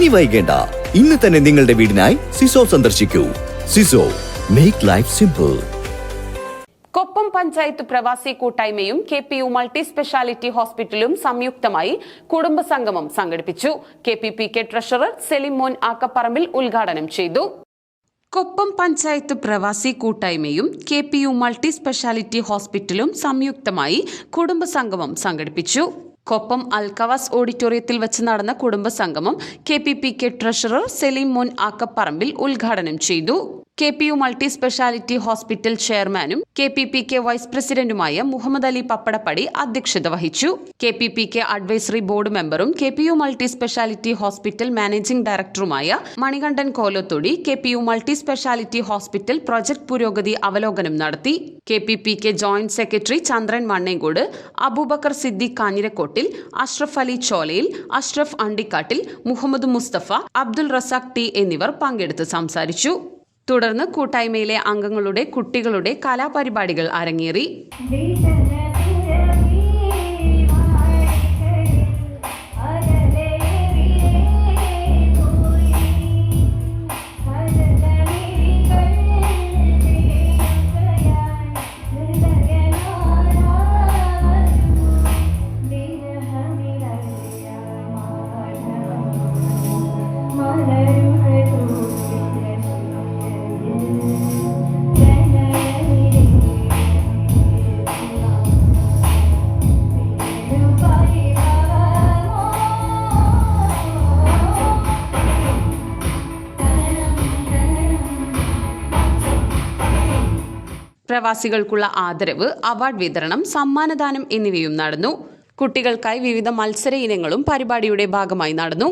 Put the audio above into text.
ഇനി വൈകേണ്ട. ഇന്ന് തന്നെ നിങ്ങളുടെ വീടിനായി സിസോ സന്ദർശിക്കൂ. സിസോ make life simple Koppam panchayat പ്രവാസി കൂട്ടായ്മയും K P U multi speciality ഹോസ്പിറ്റലും സംയുക്തമായി കുടുംബസംഗമം സംഘടിപ്പിച്ചു. K P P K treasurer Selimon Akkaparambil ഉദ്ഘാടനം ചെയ്തു. കൊപ്പം പഞ്ചായത്ത് പ്രവാസി കൂട്ടായ്മയും K P U multi speciality ഹോസ്പിറ്റലും സംയുക്തമായി കുടുംബസംഗമം സംഘടിപ്പിച്ചു. കൊപ്പം അൽക്കവാസ് ഓഡിറ്റോറിയത്തിൽ വെച്ച് നടന്ന കുടുംബസംഗമം K P P K treasurer Selimon Akkaparambil ഉദ്ഘാടനം ചെയ്തു. K P U multi speciality hospital ചെയർമാനും K P P K vice പ്രസിഡന്റുമായ മുഹമ്മദ് അലി പപ്പടപ്പടി അധ്യക്ഷത വഹിച്ചു. K P P K advisory board മെമ്പറും K P U multi speciality hospital managing ഡയറക്ടറുമായ Manikandan Kolathodi K P U multi speciality hospital project പുരോഗതി അവലോകനം നടത്തി. K P P K joint secretary Chandran Mannengode Abubakar Siddique Siddique Kanjirakottil Ashraf Ali Cholayil Ashraf Andikkattil Muhammad Mustafa Abdul Razak T എന്നിവർ പങ്കെടുത്ത് സംസാരിച്ചു. തുടർന്ന് കൂട്ടായ്മയിലെ അംഗങ്ങളുടെ കുട്ടികളുടെ കലാപരിപാടികൾ അരങ്ങേറി. പ്രവാസികൾക്കുള്ള ആദരവ് അവാർഡ് വിതരണം സമ്മാനദാനം എന്നിവയും നടന്നു. കുട്ടികൾക്കായി വിവിധ മത്സര ഇനങ്ങളും പരിപാടിയുടെ ഭാഗമായി നടന്നു.